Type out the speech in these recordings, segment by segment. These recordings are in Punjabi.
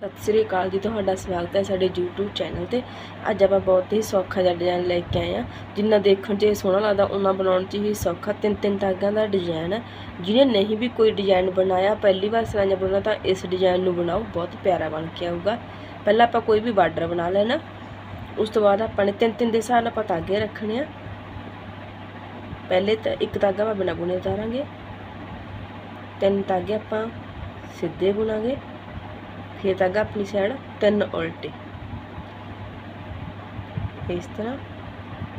ਸਤਿ ਸ੍ਰੀ ਅਕਾਲ ਜੀ, ਤੁਹਾਡਾ ਸਵਾਗਤ ਹੈ ਸਾਡੇ YouTube ਚੈਨਲ ਤੇ। ਅੱਜ ਆਪਾਂ ਬਹੁਤ ਹੀ ਸੌਖਾ ਜਿਹਾ ਡਿਜ਼ਾਈਨ ਲੈ ਕੇ ਆਏ ਆ ਜਿੰਨਾ ਦੇਖਣ 'ਚ ਸੋਹਣਾ ਲੱਗਦਾ ਉਹਨਾਂ ਬਣਾਉਣ 'ਚ ਹੀ ਸੌਖਾ। ਤਿੰਨ ਤਿੰਨ ਟਾਗਾਂ ਦਾ ਡਿਜ਼ਾਈਨ ਹੈ। ਜਿਹਨੇ ਨਹੀਂ ਵੀ ਕੋਈ ਡਿਜ਼ਾਈਨ ਬਣਾਇਆ, ਪਹਿਲੀ ਵਾਰ ਸਲਾਈਆਂ ਬਣਾਉਣਾ, ਤਾਂ ਇਸ ਡਿਜ਼ਾਈਨ ਨੂੰ ਬਣਾਓ। ਬਹੁਤ ਪਿਆਰਾ ਬਣ ਕੇ ਆਊਗਾ। ਪਹਿਲਾਂ ਆਪਾਂ ਕੋਈ ਵੀ ਬਾਰਡਰ ਬਣਾ ਲੈਣਾ। ਉਸ ਤੋਂ ਬਾਅਦ ਆਪਾਂ ਨੇ ਤਿੰਨ ਤਿੰਨ ਦੇ ਹਿਸਾਬ ਨਾਲ ਆਪਾਂ ਧਾਗੇ ਰੱਖਣੇ ਆ। ਪਹਿਲੇ ਤਾਂ ਇੱਕ ਧਾਗਾ ਆਪਾਂ ਬਿਨਾਂ ਬੁਣੇ ਉਤਾਰਾਂਗੇ। ਤਿੰਨ ਧਾਗੇ ਆਪਾਂ ਸਿੱਧੇ ਬੁਣਾਂਗੇ। ਫਿਰ ਧਾਗਾ ਆਪਣੀ ਸਾਈਡ ਤਿੰਨ ਉਲਟੇ। ਇਸ ਤਰ੍ਹਾਂ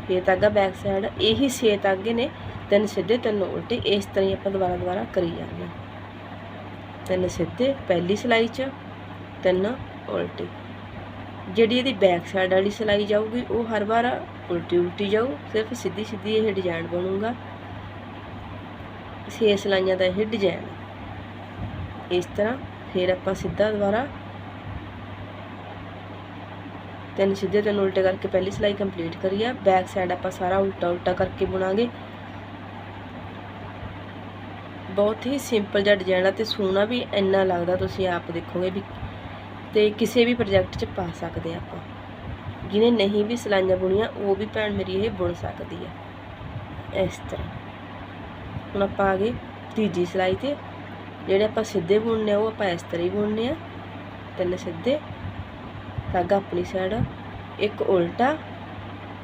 ਫਿਰ ਧਾਗਾ ਬੈਕ ਸਾਈਡ ਇਹੀ ਛੇ ਧਾਗੇ ਨੇ, ਤਿੰਨ ਸਿੱਧੇ, ਤਿੰਨ ਉਲਟੇ, ਇਸ ਤਰ੍ਹਾਂ ਹੀ ਆਪਾਂ ਦੁਬਾਰਾ ਦੁਬਾਰਾ ਕਰੀ ਜਾਂਦੇ ਹਾਂ। ਤਿੰਨ ਸਿੱਧੇ, ਪਹਿਲੀ ਸਿਲਾਈ 'ਚ ਤਿੰਨ ਉਲਟੇ। ਜਿਹੜੀ ਇਹਦੀ ਬੈਕ ਸਾਈਡ ਵਾਲੀ ਸਿਲਾਈ ਜਾਊਗੀ, ਉਹ ਹਰ ਵਾਰ ਉਲਟੀ ਉਲਟੀ ਜਾਊ, ਸਿਰਫ ਸਿੱਧੀ ਸਿੱਧੀ ਇਹ ਡਿਜ਼ਾਈਨ ਬਣੂਗਾ। ਛੇ ਸਿਲਾਈਆਂ ਦਾ ਇਹ ਡਿਜ਼ਾਈਨ ਇਸ ਤਰ੍ਹਾਂ ਫਿਰ ਆਪਾਂ ਸਿੱਧਾ ਦੁਬਾਰਾ ਤਿੰਨ ਸਿੱਧੇ ਤਿੰਨ ਉਲਟੇ ਕਰਕੇ ਪਹਿਲੀ ਸਿਲਾਈ ਕੰਪਲੀਟ ਕਰੀ ਆ। ਬੈਕ ਸਾਈਡ ਆਪਾਂ ਸਾਰਾ ਉਲਟਾ ਉਲਟਾ ਕਰਕੇ ਬੁਣਾਂਗੇ। ਬਹੁਤ ਹੀ ਸਿੰਪਲ ਜਿਹਾ ਡਿਜ਼ਾਈਨ ਆ ਤੇ ਸੋਹਣਾ ਵੀ ਇੰਨਾ ਲੱਗਦਾ ਤੁਸੀਂ ਆਪ ਦੇਖੋਗੇ ਵੀ ਤੇ ਕਿਸੇ ਵੀ ਪ੍ਰੋਜੈਕਟ 'ਚ ਪਾ ਸਕਦੇ ਆ ਆਪਾਂ। ਜਿਹਨੇ ਨਹੀਂ ਵੀ ਸਲਾਈਆਂ ਬੁਣੀਆਂ, ਉਹ ਵੀ ਭੈਣ ਮੇਰੀ ਇਹ ਬੁਣ ਸਕਦੀ ਆ। ਇਸ ਤਰ੍ਹਾਂ। ਹੁਣ ਆਪਾਂ ਆ ਗਏ ਤੀਜੀ ਸਿਲਾਈ ਤੇ। ਜਿਹੜੇ ਆਪਾਂ ਸਿੱਧੇ ਬੁਣਨੇ ਆ, ਉਹ ਆਪਾਂ ਇਸ ਤਰ੍ਹਾਂ ਹੀ ਬੁਣਨੇ ਆ। ਤਿੰਨ ਸਿੱਧੇ ਧਾਗਾ ਆਪਣੀ ਸਾਈਡ ਇੱਕ ਉਲਟਾ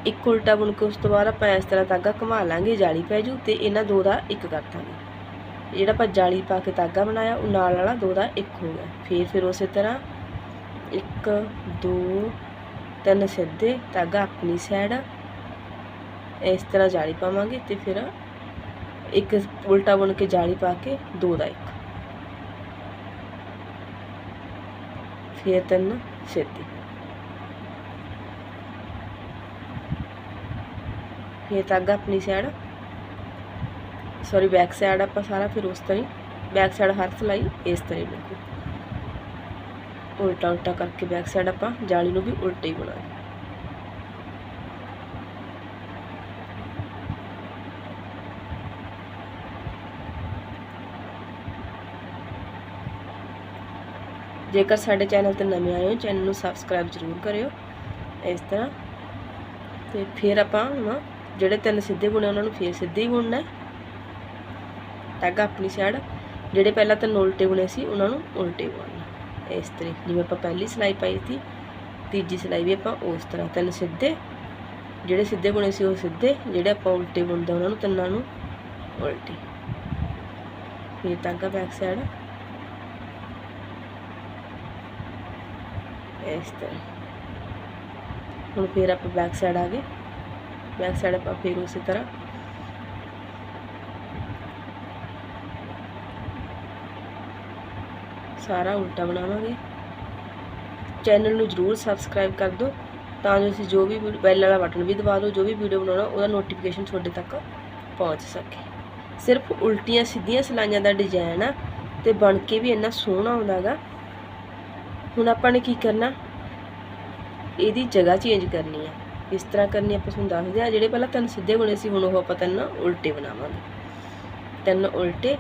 ਇੱਕ ਉਲਟਾ ਬੁਣ ਕੇ ਉਸ ਤੋਂ ਬਾਅਦ ਆਪਾਂ ਇਸ ਤਰ੍ਹਾਂ ਧਾਗਾ ਘੁਮਾ ਲਾਂਗੇ, ਜਾਲੀ ਪੈ ਜੂ ਤੇ ਇਹਨਾਂ ਦੋ ਦਾ ਇੱਕ ਕਰ ਦਾਂਗੇ। ਜਿਹੜਾ ਆਪਾਂ ਜਾਲੀ ਪਾ ਕੇ ਧਾਗਾ ਬਣਾਇਆ, ਉਹ ਨਾਲ ਵਾਲਾ ਦੋ ਦਾ ਇੱਕ ਹੋ ਗਿਆ। ਫਿਰ ਫਿਰ ਉਸੇ ਤਰ੍ਹਾਂ ਇੱਕ, ਦੋ, ਤਿੰਨ ਸਿੱਧੇ ਧਾਗਾ ਆਪਣੀ ਸਾਈਡ ਇਸ ਤਰ੍ਹਾਂ ਜਾਲੀ ਪਾਵਾਂਗੇ ਤੇ ਫਿਰ ਇੱਕ ਉਲਟਾ ਬੁਣ ਕੇ ਜਾਲੀ ਪਾ ਕੇ ਦੋ ਦਾ ਇੱਕ। ਫਿਰ ਤਿੰਨ ਸਿੱਧੇ ਫਿਰ ਧਾਗਾ ਆਪਣੀ ਸਾਈਡ ਸੌਰੀ ਬੈਕ ਸਾਈਡ ਆਪਾਂ ਸਾਰਾ ਫਿਰ ਉਸ ਤਰ੍ਹਾਂ ਹੀ ਬੈਕ ਸਾਈਡ ਹਰ ਸਲਾਈ, ਇਸ ਤਰ੍ਹਾਂ ਹੀ ਲੱਗੂ ਉਲਟਾ ਉਲਟਾ ਕਰਕੇ ਬੈਕ ਸਾਈਡ ਆਪਾਂ ਜਾਲੀ ਨੂੰ ਵੀ ਉਲਟਾ ਹੀ ਬਣਾਉਣਾ ਜੇਕਰ ਸਾਡੇ ਚੈਨਲ ਤੇ ਨਵੇਂ ਆਏ ਹੋ, ਚੈਨਲ ਨੂੰ ਸਬਸਕ੍ਰਾਈਬ ਜ਼ਰੂਰ ਕਰਿਓ ਇਸ ਤਰ੍ਹਾਂ। ਤੇ ਫਿਰ ਆਪਾਂ ਹੁਣ ਜਿਹੜੇ ਤਿੰਨ ਸਿੱਧੇ ਬੁਣੇ ਉਹਨਾਂ ਨੂੰ ਫਿਰ ਸਿੱਧੇ ਹੀ ਬੁਣਨਾ ਧਾਗਾ ਆਪਣੀ ਸਾਈਡ ਜਿਹੜੇ ਪਹਿਲਾਂ ਤਿੰਨ ਉਲਟੇ ਬੁਣੇ ਸੀ, ਉਹਨਾਂ ਨੂੰ ਉਲਟੇ ਬੁਣਨਾ ਇਸ ਤਰ੍ਹਾਂ ਜਿਵੇਂ ਆਪਾਂ ਪਹਿਲੀ ਸਿਲਾਈ ਪਾਈ ਸੀ, ਤੀਜੀ ਸਿਲਾਈ ਵੀ ਆਪਾਂ ਉਸ ਤਰ੍ਹਾਂ ਤਿੰਨ ਸਿੱਧੇ। ਜਿਹੜੇ ਸਿੱਧੇ ਬੁਣੇ ਸੀ, ਉਹ ਸਿੱਧੇ, ਜਿਹੜੇ ਆਪਾਂ ਉਲਟੇ ਬੁਣਦੇ ਉਹਨਾਂ ਨੂੰ ਤਿੰਨਾਂ ਨੂੰ ਉਲਟੇ। ਫਿਰ ਧਾਗਾ ਬੈਕ ਸਾਈਡ ਇਸ ਤਰ੍ਹਾਂ ਹੁਣ ਫਿਰ ਆਪਾਂ ਬੈਕ ਸਾਈਡ ਆ ਗਏ। ਬੈਕ ਸਾਈਡ ਆਪਾਂ ਫਿਰ ਉਸੇ ਤਰ੍ਹਾਂ। ਸਾਰਾ ਉਲਟਾ ਬਣਾਵਾਂਗੇ। ਚੈਨਲ ਨੂੰ ਜਰੂਰ ਸਬਸਕ੍ਰਾਈਬ ਕਰ ਦਿਓ, ਤਾਂ ਜੋ ਅਸੀਂ ਜੋ ਵੀ ਬੈਲ ਵਾਲਾ ਬਟਨ ਵੀ ਦਬਾ ਦਿਓ, ਜੋ ਵੀ ਵੀਡੀਓ ਬਣਾਉਣਾ, ਉਹਦਾ ਨੋਟੀਫਿਕੇਸ਼ਨ ਤੁਹਾਡੇ ਤੱਕ ਪਹੁੰਚ ਸਕੇ। ਸਿਰਫ ਉਲਟੀਆਂ ਸਿੱਧੀਆਂ ਸਲਾਈਆਂ ਦਾ ਡਿਜ਼ਾਈਨ ਆ, ਤੇ ਬਣ ਕੇ ਵੀ ਇੰਨਾ ਸੋਹਣਾ ਆਉਂਦਾਗਾ ਹੁਣ ਆਪਾਂ ਨੇ ਕੀ ਕਰਨਾ? ਇਹਦੀ ਜਗ੍ਹਾ ਚੇਂਜ ਕਰਨੀ ਆ। ਇਸ ਤਰ੍ਹਾਂ ਕਰਨੀ ਆਪਾਂ ਤੁਹਾਨੂੰ ਦੱਸਦੇ ਆ ਜਿਹੜੇ ਪਹਿਲਾਂ ਤਿੰਨ ਸਿੱਧੇ ਬਣੇ ਸੀ, ਹੁਣ ਉਹ ਆਪਾਂ ਤਿੰਨ ਉਲਟੇ ਬਣਾਵਾਂਗੇ। ਤਿੰਨ ਉਲਟੇ,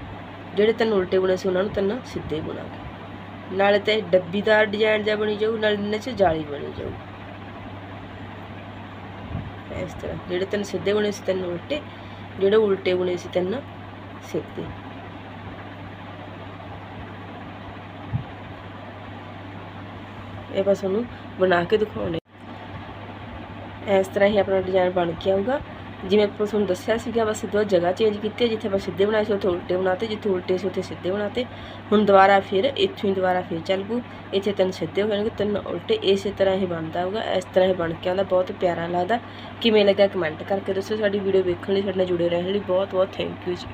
ਜਿਹੜੇ ਤਿੰਨ ਉਲਟੇ ਬਣੇ ਸੀ, ਉਹਨਾਂ ਨੂੰ ਤਿੰਨ ਸਿੱਧੇ ਬਣਾਵਾਂਗੇ ਨਾਲੇ ਤੇ ਡੱਬੀਦਾਰ ਡਿਜ਼ਾਈਨ ਜਿਹਾ ਬਣੀ ਜਾਊ, ਨਾਲੇ ਇਹਨਾਂ 'ਚ ਜਾਲੀ ਬਣੀ ਜਾਊ। ਇਸ ਤਰ੍ਹਾਂ, ਜਿਹੜੇ ਤਿੰਨ ਸਿੱਧੇ ਬਣੇ ਸੀ, ਤਿੰਨ ਉਲਟੇ, ਜਿਹੜੇ ਉਲਟੇ ਬਣੇ ਸੀ, ਤਿੰਨ ਸਿੱਧੇ। ਇਹ ਬਸ ਉਹਨੂੰ ਬਣਾ ਕੇ ਦਿਖਾਉਣੇ। ਇਸ ਤਰ੍ਹਾਂ ਹੀ ਆਪਣਾ ਡਿਜ਼ਾਈਨ ਬਣ ਕੇ ਆਊਗਾ। ਜਿਵੇਂ ਆਪਾਂ ਤੁਹਾਨੂੰ ਦੱਸਿਆ ਸੀਗਾ, ਬਸ ਦੋ ਜਗ੍ਹਾ ਚੇਂਜ ਕੀਤੀ ਜਿੱਥੇ ਆਪਾਂ ਸਿੱਧੇ ਬਣਾਏ ਸੀ, ਉੱਥੇ ਉਲਟੇ ਬਣਾਤੇ, ਜਿੱਥੇ ਉਲਟੇ ਸੀ, ਉੱਥੇ ਸਿੱਧੇ ਬਣਾਤੇ। ਹੁਣ ਦੁਬਾਰਾ ਫਿਰ ਇੱਥੋਂ ਹੀ ਦੁਬਾਰਾ ਫਿਰ ਚੱਲ ਪੂ ਇੱਥੇ ਤਿੰਨ ਸਿੱਧੇ ਹੋ ਜਾਣਗੇ, ਤਿੰਨ ਉਲਟੇ। ਇਸੇ ਤਰ੍ਹਾਂ ਹੀ ਬਣਦਾ ਹੋਊਗਾ। ਇਸ ਤਰ੍ਹਾਂ ਹੀ ਬਣ ਕੇ ਆਉਂਦਾ, ਬਹੁਤ ਪਿਆਰਾ ਲੱਗਦਾ। ਕਿਵੇਂ ਲੱਗਾ ਕਮੈਂਟ ਕਰਕੇ ਦੱਸੋ ਸਾਡੀ ਵੀਡੀਓ ਵੇਖਣ ਲਈ, ਸਾਡੇ ਨਾਲ ਜੁੜੇ ਰਹਿਣ ਲਈ ਬਹੁਤ ਬਹੁਤ ਥੈਂਕ ਯੂ ਜੀ।